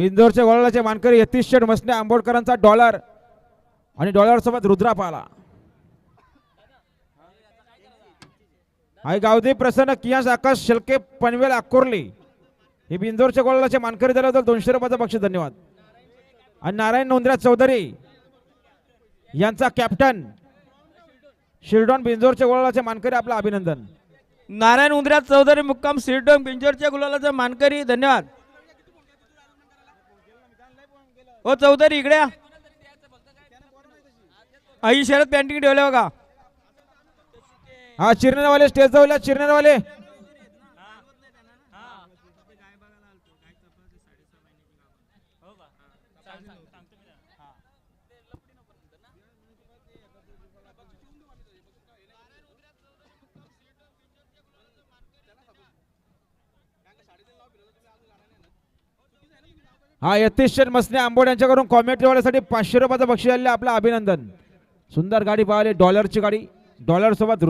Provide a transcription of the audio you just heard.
इंदोरच्या गोळाचे मानकरी यतीश शेठ मसने आंबोडकरांचा डॉलर आणि डॉलर सोबत रुद्रा पाला आई गावदी प्रसन्न कियास आकाश शेलके पनवेल अकोर्ली. हे बिंदोरच्या गोळाचे मानकरी झाल्याबद्दल दोनशे रुपयाचा बक्षीस धन्यवाद. आणि नारायण नोंदऱ्या चौधरी यांचा कॅप्टन. शिरडॉन बिंजोरच्या गोळाचे मानकरी आपलं अभिनंदन. नारायण उंदऱ्या चौधरी मुक्काम सिरडोन बिंजोरच्या गुलालाचा मानकरी धन्यवाद. हो चौधरी इकड्या आई शरद पेंटिंग ठेवले बघा? हा चिरनेरवाले स्टेज जाऊया चिरनेरवाले हो हा यतीश मसने आंबोड यांच्याकडून कॉमेंट वाल्यासाठी पाचशे रुपयाचं बक्षीस आलेलं आपलं अभिनंदन. सुंदर गाडी पाहिली डॉलरची गाडी. डॉलरसोबत